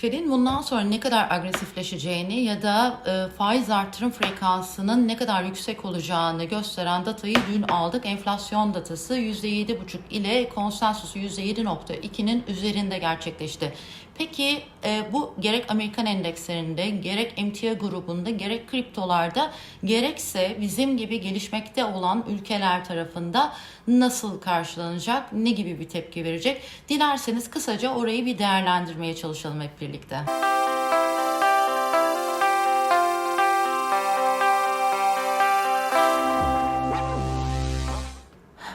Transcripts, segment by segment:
Fed'in bundan sonra ne kadar agresifleşeceğini ya da e, faiz artırım frekansının ne kadar yüksek olacağını gösteren datayı dün aldık. Enflasyon datası %7,5 ile konsensusu %7,2'nin üzerinde gerçekleşti. Peki e, bu gerek Amerikan endekslerinde, gerek emtia grubunda, gerek kriptolarda, gerekse bizim gibi gelişmekte olan ülkeler tarafında nasıl karşılanacak, ne gibi bir tepki verecek? Dilerseniz kısaca orayı bir değerlendirmeye çalışalım hep birlikte.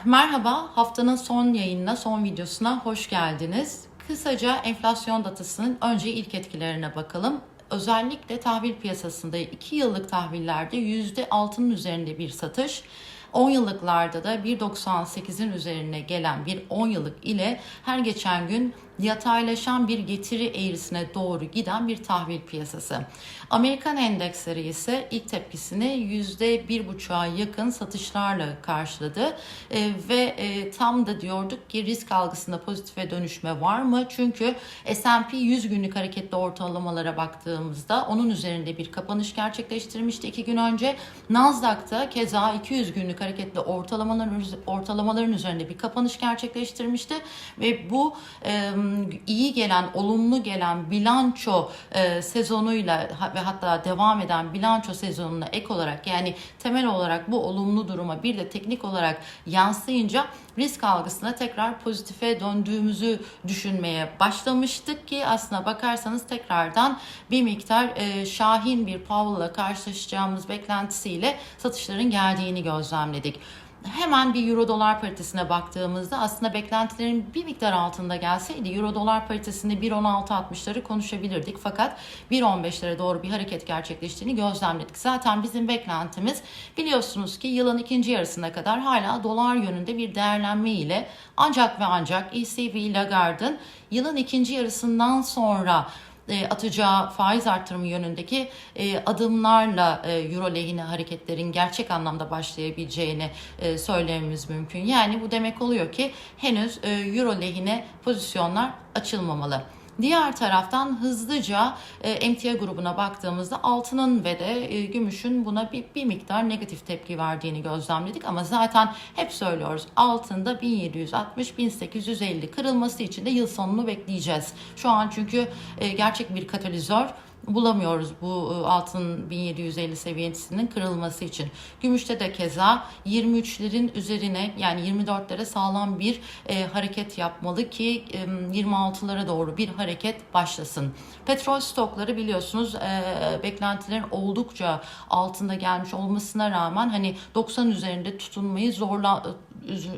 Merhaba, haftanın son yayınına, son videosuna hoş geldiniz. Kısaca enflasyon datasının önce ilk etkilerine bakalım. Özellikle tahvil piyasasında 2 yıllık tahvillerde %6'nın üzerinde bir satış, 10 yıllıklarda da 1.98'in üzerine gelen bir 10 yıllık ile her geçen gün yataylaşan bir getiri eğrisine doğru giden bir tahvil piyasası. Amerikan endeksleri ise ilk tepkisini %1.5'a yakın satışlarla karşıladı e, ve e, tam da diyorduk ki risk algısında pozitife dönüşme var mı? Çünkü S&P 100 günlük hareketli ortalamalara baktığımızda onun üzerinde bir kapanış gerçekleştirmişti iki gün önce. Nasdaq'ta keza 200 günlük hareketli ortalamaların ortalamaların üzerinde bir kapanış gerçekleştirmişti ve bu e, iyi gelen, olumlu gelen bilanço e, sezonuyla ve hatta devam eden bilanço sezonuna ek olarak yani temel olarak bu olumlu duruma bir de teknik olarak yansıyınca risk algısına tekrar pozitife döndüğümüzü düşünmeye başlamıştık ki aslına bakarsanız tekrardan bir miktar e, şahin bir Powell'la karşılaşacağımız beklentisiyle satışların geldiğini gözlemledik hemen bir euro dolar paritesine baktığımızda aslında beklentilerin bir miktar altında gelseydi euro dolar paritesinde 1.16.60'ları konuşabilirdik. Fakat 1.15'lere doğru bir hareket gerçekleştiğini gözlemledik. Zaten bizim beklentimiz biliyorsunuz ki yılın ikinci yarısına kadar hala dolar yönünde bir değerlenme ile ancak ve ancak ECB Lagarde'ın yılın ikinci yarısından sonra e, atacağı faiz artırımı yönündeki e, adımlarla e, euro lehine hareketlerin gerçek anlamda başlayabileceğini söylememiz mümkün. Yani bu demek oluyor ki henüz euro lehine pozisyonlar açılmamalı. Diğer taraftan hızlıca e, emtia grubuna baktığımızda altının ve de e, gümüşün buna bir, bir miktar negatif tepki verdiğini gözlemledik. Ama zaten hep söylüyoruz altında 1760-1850 kırılması için de yıl sonunu bekleyeceğiz. Şu an çünkü e, gerçek bir katalizör bulamıyoruz bu e, altın 1750 seviyesinin kırılması için. Gümüşte de keza 23'lerin üzerine yani 24'lere sağlam bir e, hareket yapmalı ki e, 26'lara doğru bir hareket başlasın. Petrol stokları biliyorsunuz e, beklentilerin oldukça altında gelmiş olmasına rağmen hani 90 üzerinde tutunmayı zorla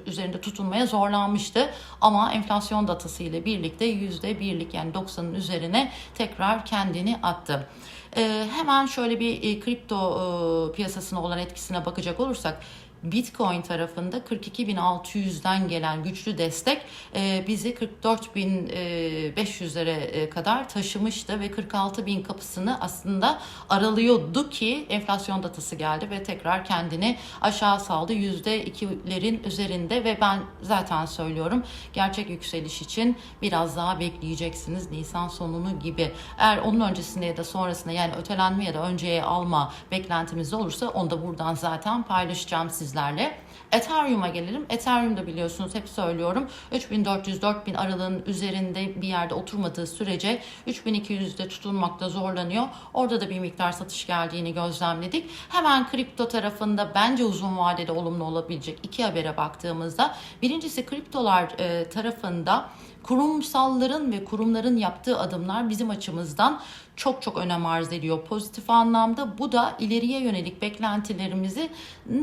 üzerinde tutunmaya zorlanmıştı. Ama enflasyon datası ile birlikte yüzde birlik yani 90'ın üzerine tekrar kendini attı. Ee, hemen şöyle bir e, kripto e, piyasasına olan etkisine bakacak olursak Bitcoin tarafında 42.600'den gelen güçlü destek e, bizi 44.500'lere e, kadar taşımıştı ve 46.000 kapısını aslında aralıyordu ki enflasyon datası geldi ve tekrar kendini aşağı saldı %2'lerin üzerinde ve ben zaten söylüyorum gerçek yükseliş için biraz daha bekleyeceksiniz Nisan sonunu gibi. Eğer onun öncesinde ya da sonrasında yani ötelenme ya da önceye alma beklentimiz olursa onu da buradan zaten paylaşacağım sizlerle sizlerle. Ethereum'a gelelim. Ethereum'da biliyorsunuz hep söylüyorum 3400-4000 aralığın üzerinde bir yerde oturmadığı sürece 3200'de tutunmakta zorlanıyor. Orada da bir miktar satış geldiğini gözlemledik. Hemen kripto tarafında bence uzun vadede olumlu olabilecek iki habere baktığımızda birincisi kriptolar e, tarafında kurumsalların ve kurumların yaptığı adımlar bizim açımızdan çok çok önem arz ediyor pozitif anlamda. Bu da ileriye yönelik beklentilerimizi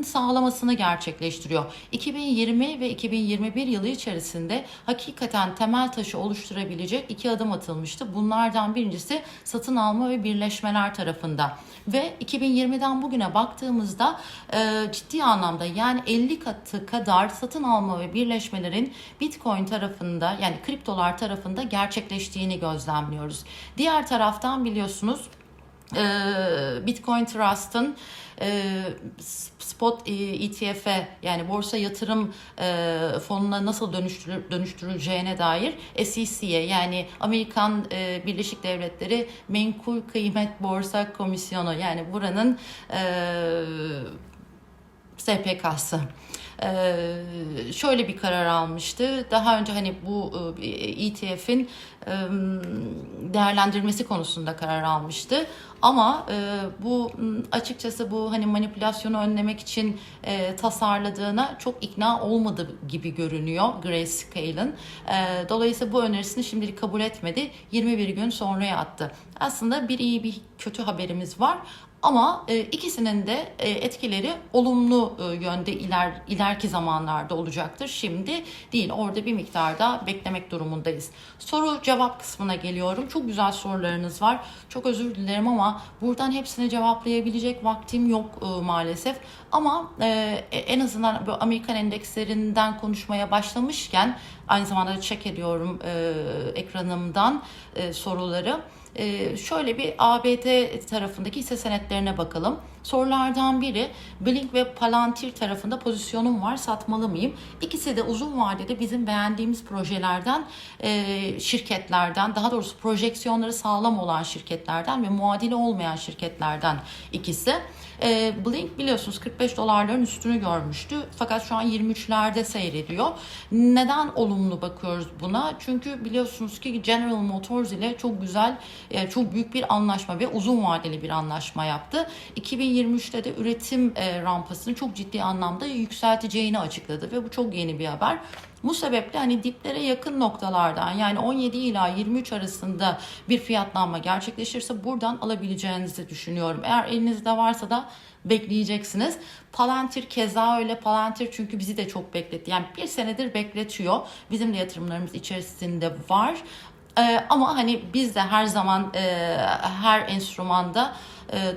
sağlamasını gerçekleştiriyor. 2020 ve 2021 yılı içerisinde hakikaten temel taşı oluşturabilecek iki adım atılmıştı. Bunlardan birincisi satın alma ve birleşmeler tarafında. Ve 2020'den bugüne baktığımızda e, ciddi anlamda yani 50 katı kadar satın alma ve birleşmelerin Bitcoin tarafında yani kriptolar tarafında gerçekleştiğini gözlemliyoruz. Diğer taraftan biliyorsunuz Bitcoin Trust'ın e, spot e, ETF'e yani borsa yatırım e, fonuna nasıl dönüştürül, dönüştürüleceğine dair SEC'ye yani Amerikan e, Birleşik Devletleri Menkul Kıymet Borsa Komisyonu yani buranın e, SPK'sı ee, şöyle bir karar almıştı. Daha önce hani bu e, ETF'in e, değerlendirmesi konusunda karar almıştı. Ama e, bu açıkçası bu hani manipülasyonu önlemek için tasarladığına çok ikna olmadı gibi görünüyor Grayscale'ın. Dolayısıyla bu önerisini şimdilik kabul etmedi. 21 gün sonraya attı. Aslında bir iyi bir kötü haberimiz var. Ama e, ikisinin de e, etkileri olumlu e, yönde iler ileriki zamanlarda olacaktır. Şimdi değil. Orada bir miktarda beklemek durumundayız. Soru cevap kısmına geliyorum. Çok güzel sorularınız var. Çok özür dilerim ama buradan hepsini cevaplayabilecek vaktim yok e, maalesef. Ama e, en azından Amerikan endekslerinden konuşmaya başlamışken aynı zamanda check ediyorum e, ekranımdan e, soruları. Ee, şöyle bir ABD tarafındaki hisse senetlerine bakalım. Sorulardan biri Blink ve Palantir tarafında pozisyonum var satmalı mıyım? İkisi de uzun vadede bizim beğendiğimiz projelerden, e, şirketlerden, daha doğrusu projeksiyonları sağlam olan şirketlerden ve muadili olmayan şirketlerden ikisi. E, Blink biliyorsunuz 45 dolarların üstünü görmüştü fakat şu an 23'lerde seyrediyor. Neden olumlu bakıyoruz buna? Çünkü biliyorsunuz ki General Motors ile çok güzel, e, çok büyük bir anlaşma ve uzun vadeli bir anlaşma yaptı. 2023'te de üretim e, rampasını çok ciddi anlamda yükselteceğini açıkladı ve bu çok yeni bir haber. Bu sebeple hani diplere yakın noktalardan yani 17 ila 23 arasında bir fiyatlanma gerçekleşirse buradan alabileceğinizi düşünüyorum. Eğer elinizde varsa da bekleyeceksiniz. Palantir keza öyle Palantir çünkü bizi de çok bekletti. Yani bir senedir bekletiyor. Bizim de yatırımlarımız içerisinde var. Ee, ama hani biz de her zaman e, her enstrümanda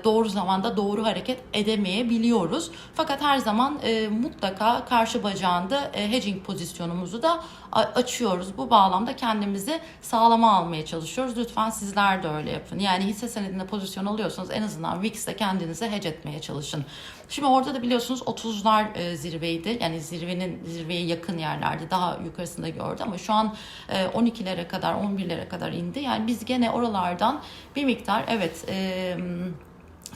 doğru zamanda doğru hareket edemeyebiliyoruz. Fakat her zaman e, mutlaka karşı bacağında e, hedging pozisyonumuzu da açıyoruz. Bu bağlamda kendimizi sağlama almaya çalışıyoruz. Lütfen sizler de öyle yapın. Yani hisse senedinde pozisyon alıyorsanız en azından VIX'te kendinizi hedge etmeye çalışın. Şimdi orada da biliyorsunuz 30'lar e, zirveydi. Yani zirvenin zirveye yakın yerlerde daha yukarısında gördü ama şu an e, 12'lere kadar 11'lere kadar indi. Yani biz gene oralardan bir miktar evet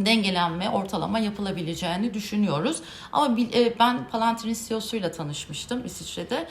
dengelenme, ortalama yapılabileceğini düşünüyoruz. Ama ben Palantir'in CEO'suyla tanışmıştım İsviçre'de.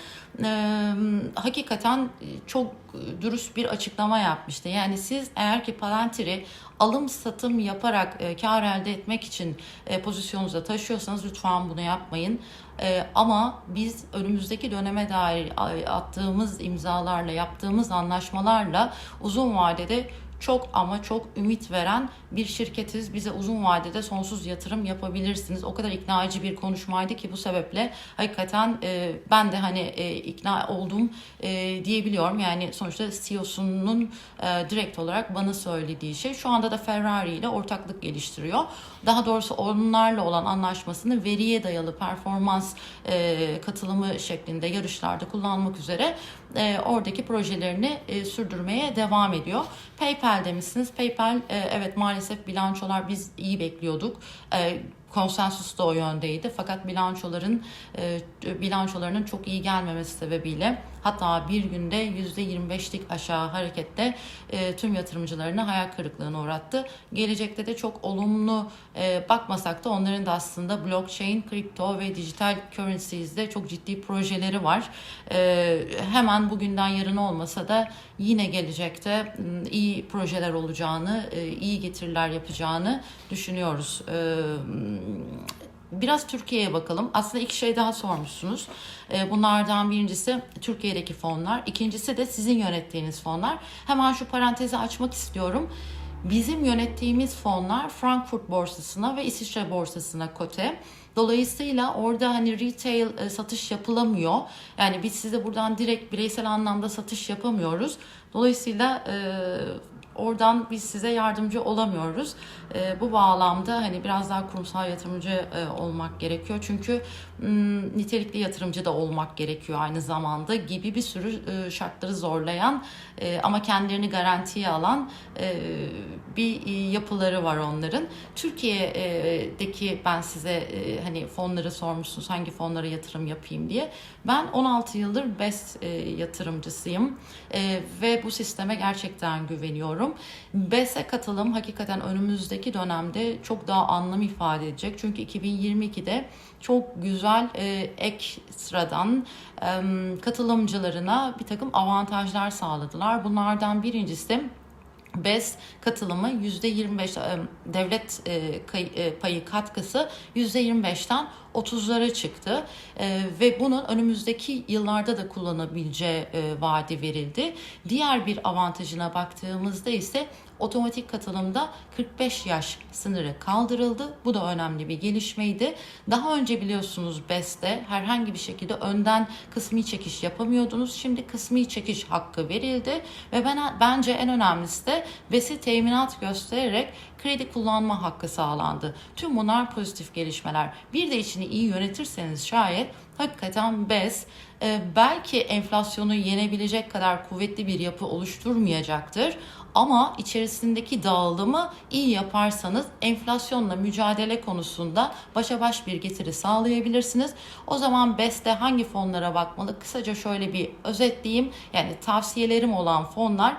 hakikaten çok dürüst bir açıklama yapmıştı. Yani siz eğer ki Palantir'i alım satım yaparak e, kar elde etmek için e, pozisyonunuza taşıyorsanız lütfen bunu yapmayın. E, ama biz önümüzdeki döneme dair attığımız imzalarla, yaptığımız anlaşmalarla uzun vadede çok ama çok ümit veren bir şirketiz. Bize uzun vadede sonsuz yatırım yapabilirsiniz. O kadar ikna edici bir konuşmaydı ki bu sebeple hakikaten e, ben de hani e, ikna oldum e, diyebiliyorum. Yani sonuçta CEO'sunun e, direkt olarak bana söylediği şey. Şu anda da Ferrari ile ortaklık geliştiriyor. Daha doğrusu onlarla olan anlaşmasını veriye dayalı performans e, katılımı şeklinde yarışlarda kullanmak üzere e, oradaki projelerini e, sürdürmeye devam ediyor. PayPal demişsiniz. PayPal e, evet maalesef bilançolar biz iyi bekliyorduk. E, konsensus da o yöndeydi. Fakat bilançoların e, bilançolarının çok iyi gelmemesi sebebiyle hatta bir günde %25'lik aşağı harekette e, tüm yatırımcılarını hayal kırıklığına uğrattı. Gelecekte de çok olumlu e, bakmasak da onların da aslında blockchain, kripto ve dijital currencies'de çok ciddi projeleri var. Hemen bugünden yarın olmasa da yine gelecekte iyi projeler olacağını, iyi getiriler yapacağını düşünüyoruz. E, biraz Türkiye'ye bakalım. Aslında iki şey daha sormuşsunuz. Ee, bunlardan birincisi Türkiye'deki fonlar. ikincisi de sizin yönettiğiniz fonlar. Hemen şu parantezi açmak istiyorum. Bizim yönettiğimiz fonlar Frankfurt borsasına ve İsviçre borsasına kote. Dolayısıyla orada hani retail e, satış yapılamıyor. Yani biz size buradan direkt bireysel anlamda satış yapamıyoruz. Dolayısıyla e, Oradan biz size yardımcı olamıyoruz. E, bu bağlamda hani biraz daha kurumsal yatırımcı e, olmak gerekiyor. Çünkü m, nitelikli yatırımcı da olmak gerekiyor aynı zamanda gibi bir sürü e, şartları zorlayan e, ama kendilerini garantiye alan e, bir e, yapıları var onların. Türkiye'deki ben size e, hani fonları sormuşsunuz hangi fonlara yatırım yapayım diye. Ben 16 yıldır BES e, yatırımcısıyım E, ve bu sisteme gerçekten güveniyorum. BES'e katılım hakikaten önümüzdeki dönemde çok daha anlam ifade edecek. Çünkü 2022'de çok güzel e, ekstradan e, katılımcılarına bir takım avantajlar sağladılar. Bunlardan birincisi BES katılımı %25 e, devlet e, e, payı katkısı %25'ten 30'lara çıktı E, ve bunun önümüzdeki yıllarda da kullanabileceği e, vaadi verildi. Diğer bir avantajına baktığımızda ise otomatik katılımda 45 yaş sınırı kaldırıldı. Bu da önemli bir gelişmeydi. Daha önce biliyorsunuz BES'te herhangi bir şekilde önden kısmi çekiş yapamıyordunuz. Şimdi kısmi çekiş hakkı verildi ve ben bence en önemlisi de BES'i teminat göstererek kredi kullanma hakkı sağlandı. Tüm bunlar pozitif gelişmeler. Bir de içini iyi yönetirseniz şayet hakikaten BES e, belki enflasyonu yenebilecek kadar kuvvetli bir yapı oluşturmayacaktır. Ama içerisindeki dağılımı iyi yaparsanız enflasyonla mücadele konusunda başa baş bir getiri sağlayabilirsiniz. O zaman BES'te hangi fonlara bakmalı? Kısaca şöyle bir özetleyeyim. Yani tavsiyelerim olan fonlar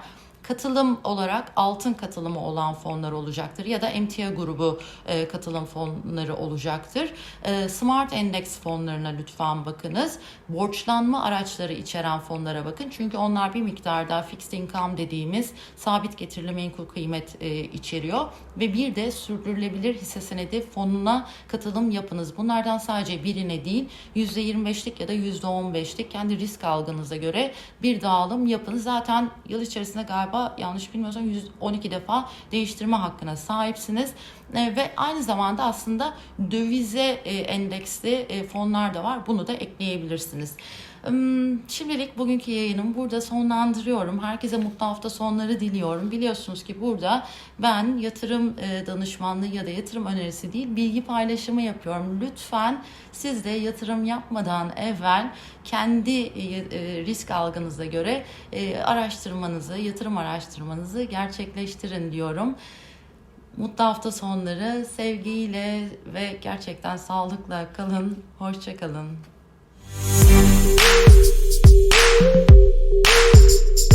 katılım olarak altın katılımı olan fonlar olacaktır ya da emtia grubu e, katılım fonları olacaktır. E, Smart Endex fonlarına lütfen bakınız. Borçlanma araçları içeren fonlara bakın. Çünkü onlar bir miktar daha fixed income dediğimiz sabit getirili menkul kıymet e, içeriyor ve bir de sürdürülebilir hisse senedi fonuna katılım yapınız. Bunlardan sadece birine değil %25'lik ya da %15'lik kendi risk algınıza göre bir dağılım yapınız. Zaten yıl içerisinde galiba yanlış bilmiyorsam 112 defa değiştirme hakkına sahipsiniz. E, ve aynı zamanda aslında dövize e, endeksli e, fonlar da var. Bunu da ekleyebilirsiniz. Şimdilik bugünkü yayınımı burada sonlandırıyorum. Herkese mutlu hafta sonları diliyorum. Biliyorsunuz ki burada ben yatırım e, danışmanlığı ya da yatırım önerisi değil bilgi paylaşımı yapıyorum. Lütfen siz de yatırım yapmadan evvel kendi e, e, risk algınıza göre araştırmanızı, yatırım araştırmanızı gerçekleştirin diyorum. Mutlu hafta sonları sevgiyle ve gerçekten sağlıkla kalın. Hoşçakalın. Thank Thank you.